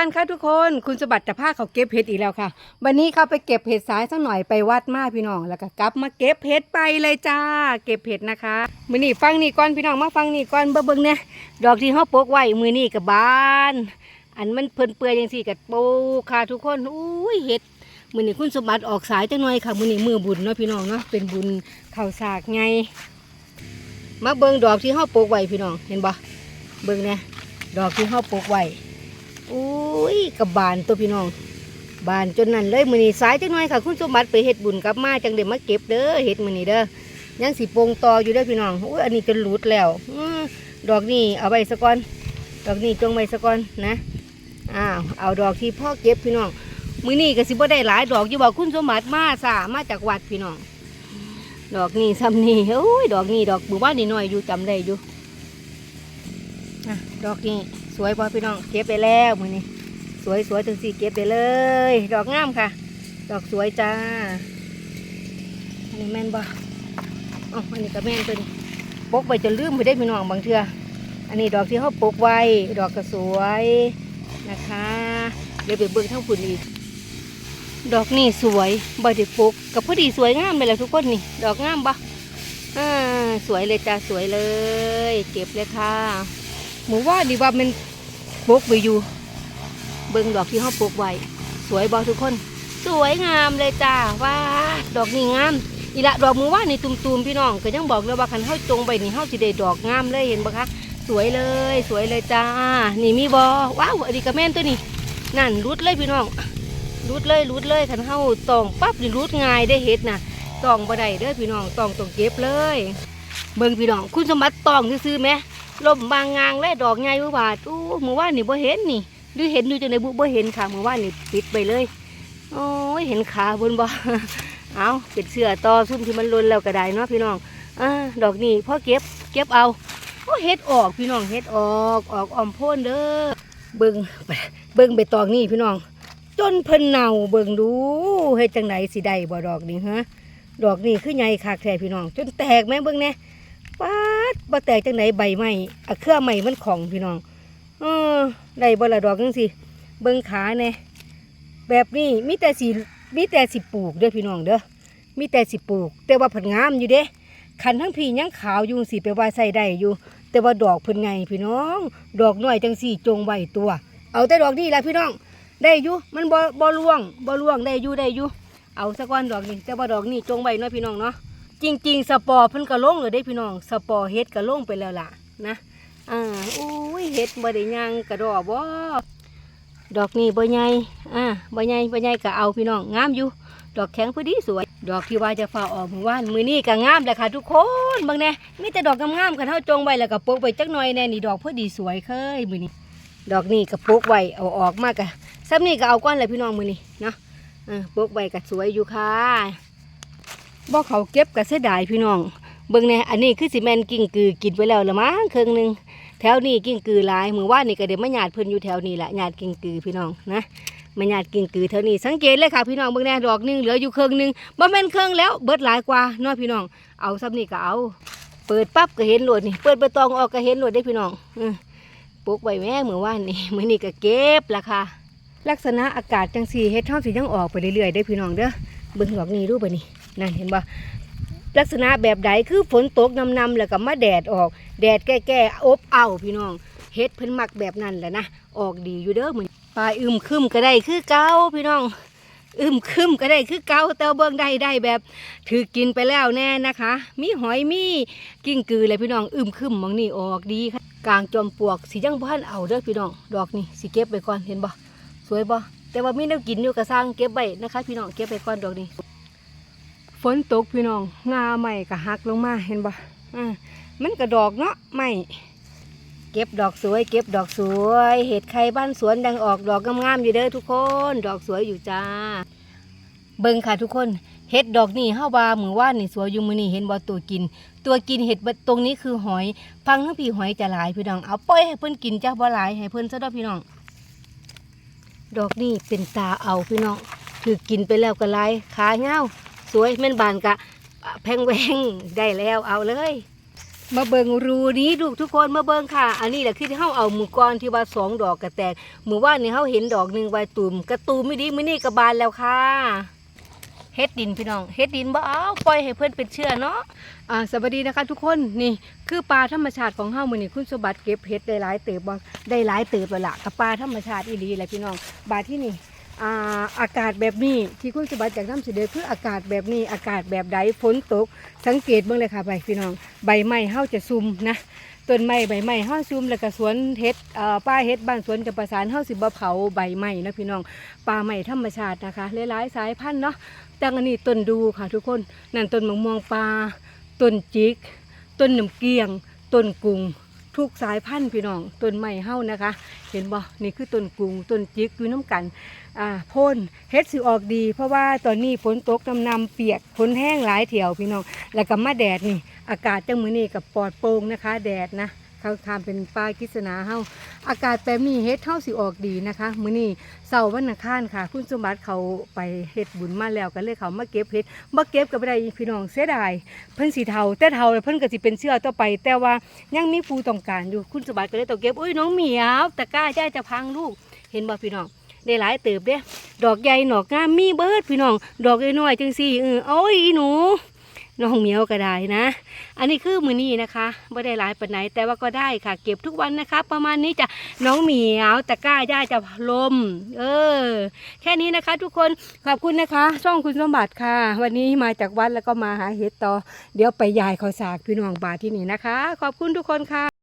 กันค่ะทุกคนคุณสมบัติจะพาเขาเก็บเห็ดอีกแล้วค่ะ วันนี้เขาไปเก็บเห็ดสายสักหน่อยไปวัดมาพี่น้องแล้วก็กลับมาเก็บเห็ดไปเลยจ้า เก็บเห็ดนะคะมือนี่ฟังนี่ก่อนพี่น้องมาฟังนี่ก่อนเบิ่งเบิงเนี่ยดอกที่เขาปลูกไว้มือนี่กับบาน อันมันเพิ่นเปื่อยยังสี่กับปูค่ะทุกคนอุ้ยเห็ดมือนี่คุณสมบัติออกสายจังหน่อยค่ะมือนี่มือบุญเนาะพี่น้องเนาะเป็นบุญเข่าสากไงมาเบิ่งดอกที่เขาปลูกไว้พี่น้องเห็นบ่เบิ่งเนี่ยดอกที่เขาปลูกไว้ อุ้ยกับบานตัวพี่น้อง บานจนนั่นเลยมือนี้สายจังหน่อยค่ะ คุณสมบัติไปเฮ็ดบุญกลับมาจังเดี๋ยวมาเก็บเด้อเฮ็ดมือนี้เด้อยังสีโปงตออยู่เด้อพี่น้องอุ้ยอันนี้จนหลุดแล้วอดอกนี่เอาไว้สะก่อนดอกนี่จงไว้สะก่อนนะอ้าวเอาดอกที่พ่อเก็บพี่น้องมือนี้ก็สิบ่ได้หลายดอกอยู่บอกคุณสมบัติมาสามาจากวัดพี่น้องดอกนี่ซ้ำนี่โอ้ยดอกนี่ดอกหมู่บ้านนี่น้อยอยู่จำได้อยู่อะดอกนี่ สวยพอพี่น้องเก็บไปแล้วมือนี้สวยสวยถึงสี่เก็บได้เลย ดอกงามค่ะ ดอกสวยจ้าอันนี้แม่นบ่อ๋ออันนี้ก็แม่นตัวนี้ปกไปจะลืมไปได้พี่น้องบางเทืออันนี้ดอกที่เขาปกไว้ ดอกก็สวยนะคะ เดี๋ยวไปเบิ่งทั้งฝุ่นอีก ดอกนี่สวยบ่ได้ปกกับพอดีสวยงามเลยแหละทุกคนนี่ ดอกงามบ่อ่าสวยเลยจ้าสวยเลย เก็บเลยค่ะ หมูว่าดีว่ามันปกไปอยู่ เบิ่งดอกที่เขาปลูกไว้สวยบอทุกคน สวยงามเลยจ้าว้าดอกนี่งามอีละดอกหมือว่านี่ตุ่มๆพี่น้องก็ยังบอกเลยว่าคันเฮาจงไปนี่เฮาสิได้ดอกงามเลยเห็นบ่คะสวยเลย สวยเลยจ้า นี่มีบอว้าวอันนี้ก็แม่นตัวนี้ นั่นรุดเลยพี่น้องรุดเลยรุดเลยคันเฮาตองปั๊บนี่รุดง่ายได้เฮ็ดน่ะตองบ่ได้เด้อพี่น้องตองต้องเก็บเลย เบิ่งพี่น้องคุณสมบัติตองซื่อไหม ลมบางงางเลยดอกใหญ่บ่บาดอู้มือว่านี่บ่เห็นนี่หรือเห็นอยู่จังในบุบ่เห็นค่ะเมื่อวานนี่ปิดไปเลยโอ้ยเห็นขาบนบ่เอาเป็นเสื้อต่อซุ่มที่มันลนแล้วก็ได้เนาะพี่น้องอ่าดอกนี่พ่อเก็บเก็บเอาโอ้เฮ็ดออกพี่น้องเฮ็ดออกออกออมพ่นเด้อเบิ่งเบิ่งใบตองนี่พี่น้อง จนเพิ่นเน่าเบิ่งดูเฮ็ดจังไดสิได้บ่ดอกนี่ฮะดอกนี่คือใหญ่คักแท้พี่น้อง จนแตกแม่เบิ่งแน่ ป๊าดบ่แตกจังไดใบไม้อะเครือไม้มันของพี่น้องเออได้บ่ละดอกจังสิเบิ่งขาแน่แบบนี้มีแต่สิมีแต่สิปลูกเด้อพี่น้องเด้อมีแต่สิปลูก แต่ว่าผลงามอยู่เด้คันทั้งพี่ยังขาวอยู่สิไปว่าใส่ได้อยู่ แต่ว่าดอกเพิ่นไงพี่น้อง ดอกน้อยจังสี่จงไว้ตัว เอาแต่ดอกนี้แหละพี่น้อง ได้อยู่มันบ่บ่ร่วงบ่ร่วงได้อยู่ได้อยู่เอาสักก้อนดอกนี้แต่ว่าดอกนี้จงไว้เนาะพี่น้องเนาะ จริง ๆ สปอร์เพิ่นก็ลงเลยเด้พี่น้องสปอร์เฮ็ดก็ลงไปแล้วล่ะนะอ่าอุ้ยเห็ดบ่ได้ยังกระดอกบ่ดอกนี้บ่ใหญ่อ่าบ่ใหญ่บ่ใหญ่ก็เอาพี่น้องงามอยู่ ดอกแข็งพอดีสวย ดอกที่ว่าจะฝ่าออกมื้อวานมื้อนี้ก็งามแหละค่ะทุกคนเบิ่งแน่มีแต่ดอกงามๆกันเฮาจงไว้แล้วก็ปลูกไว้จักหน่อยแน่นี่ดอกพอดีสวยเคยมื้อนี้ ดอกนี้ก็ปลูกไว้เอาออกมากะซ้ำนี่ก็เอาก้อนเลยพี่น้องมื้อนี้เนาะเออปลูกไว้ก็สวยอยู่ค่ะ บ่เขาเก็บก็เสดายพี่น้อง เบิ่งแน่อันนี้คือสิแมนกิ่งกือกินไปแล้วละมั้งเครึ่งหนึงแถวนี้กิ่งกือหลายมือว่านี่ก็เดี๋ยวมาหยาดเพิ่นอยู่แถวนี้แหละหยาดกิ่งกือพี่น้องนะมาหยาดกิ่งกือแถวนี้สังเกตเลยค่ะพี่น้องเบิ่งแน่ดอกหนึงเหลืออยู่เครึ่งหนึงบ่แม่นเครึ่งแล้วเบิดหลายกว่านาะพี่น้อง เอาซ้ำนี่ก็เอา เปิดปั๊บก็เห็นโหลดนี่เปิดใบตองออกก็เห็นโหลดได้พี่น้องปลูกไว้แม่มือว่านนี่มือนี้ก็เก็บละค่ะลักษณะอากาศจังซี่เฮ็ดเฮาสิยังออกไปเรื่อยๆได้พี่น้องเด้อเบิ่งดอกนี้ดูบ่นี่ นั่นเห็นบ่ลักษณะแบบใดคือฝนตกนำๆแล้วก็มาแดดออก แดดแก่ๆอบอ้าวพี่น้องเฮ็ดเพิ่นมักแบบนั้นแหละนะออกดีอยู่เด้อเหมื้อปลายอึมครึมก็ได้คือเก่าพี่น้องอึมครึมก็ได้คือเก่าแต่าเบิ่งได้ได้แบบถือกินไปแล้วแน่นะคะ มีหอยมีกิ้งกือเลยพี่น้องอึมครึมมองนี่ออกดีค่ะกลางจอมปลวกสิยังบ่ทันเอาเด้อพี่น้องดอกนี่สิเก็บไปก่อนเห็นบ่สวยบ่แต่ว่ามีแนวกินอยู่กระสร้างเก็บไว้นะคะ พี่น้องเก็บไปก่อนดอกนี้ ฝนตกพี่น้องงาใหม่ก็หักลงมาเห็นบ่อ่ามันกระดอกเนาะไม่เก็บดอกสวย เก็บดอกสวย เห็ดไข่บ้านสวนดังออกดอกงามๆอยู่เด้อทุกคน ดอกสวยอยู่จ้า เบิ่งค่ะทุกคนเห็ดดอกนี่เฮาว่ามือว่านนี่สวยอยู่มือนี่เห็นบ่ตัวกิน ตัวกินเห็ดตรงนี้คือหอยพังทั้งพี่หอยจะหลายพี่น้องเอาปล่อยให้เพิ่นกินจ้าบ่หลายให้เพิ่นซะด้อพี่น้อง ดอกนี่เป็นตาเอาพี่น้องถือกินไปแล้วก็หลายขาเงา สวยแม่นบานกะแพงแวงได้แล้วเอาเลย มาเบิงรูนี้ลูกทุกคนมาเบิงค่ะ อันนี้แหละคือที่เฮาเอาหมือก้อนที่ว่าสองดอกกระแตกหมือว่านนี่เฮาเห็นดอกหนึ่งใบตุ่มกระตูมไม่ดีมื้อนี้กระบานแล้วค่ะเฮ็ดดินพี่น้องเฮ็ดดินบ่เอาปล่อยให้เพิ่นเป็นเชื้อเนาะอ่าสวัสดีนะคะทุกคนนี่คือปลาธรรมชาติของเฮามื้อนี้คุณสมบัติเก็บเฮ็ดได้หลายเติบบ่ได้หลายเติบแล้วล่ะกับปลาธรรมชาติอีหลีแหละพี่น้องบาที่นี่ อากาศแบบนี้ที่คุณสมบัติจากน้ำเสดอคืออากาศแบบนี้อากาศแบบใดฝนตก สังเกตเบิ่งเลยค่ะใบพี่น้อง ใบไม้เฮาจะซุ่มนะต้นไม้ใบไม้เฮาซุ่มแล้วก็สวนเฮ็ดป้าเฮ็ดบ้านสวนจะประสานเฮาสิบ่เผาใบไม้นะพี่น้องป่าไม้ธรรมชาตินะคะหลายๆสายพันธุ์เนาะจังอันนี้ต้นดูค่ะทุกคนนั่นต้นมะม่วงปลาต้นจิกต้นน้ำเกียงต้นกุ้ง ทุกสายพันธุ์พี่น้องต้นไม้เฮานะคะ เห็นบ่นี่คือต้นกุงต้นจิกอยู่น้ำกันอ่าพ่นเฮ็ดสิออกดี เพราะว่าตอนนี้ฝนตกนำนำเปียกฝนแห้งหลายเถี่ยวพี่น้องแล้วก็มาแดดนี่ อากาศจังมือนี่กับปลอดโปร่งนะคะ แดดนะ เขาทำเป็นปลากิษณาเฮาอากาศแบบนี้เฮ็ดเฮาสิออกดีนะคะ มื้อนี้เสาร์วันอังคารค่ะ คุณสมบัติเขาไปเฮ็ดบุญมาแล้วก็เลยเขามาเก็บเฮ็ดบ่เก็บก็บ่ได้พี่น้องเสียดายเพิ่นสิเฒ่าแต่เฒ่าเพิ่นก็สิเป็นเชื้อต่อไป แต่ว่ายังมีผู้ต้องการอยู่คุณสมบัติก็เลยต้องเก็บอุ้ยน้องเหมียวตะกร้าย่าจะพังลูกเห็นบ่พี่น้องได้หลายเติบเด้ดอกใหญ่ดอกงามมีเบิดพี่น้อง ดอกน้อยจังซี่เออโอ้ยอีหนู น้องเหมียวก็ได้นะ อันนี้คือมือนี้นะคะไม่ได้หลายปันไหนแต่ว่าก็ได้ค่ะ เก็บทุกวันนะคะ ประมาณนี้จะน้องเหมียวตะกร้าย่าจะลม เออ แค่นี้นะคะ ทุกคนขอบคุณนะคะ ช่องคุณสมบัติค่ะ วันนี้มาจากวัดแล้วก็มาหาเห็ดต่อ เดี๋ยวไปยายเขาสากพี่น้องบาทที่นี่นะคะ ขอบคุณทุกคนค่ะ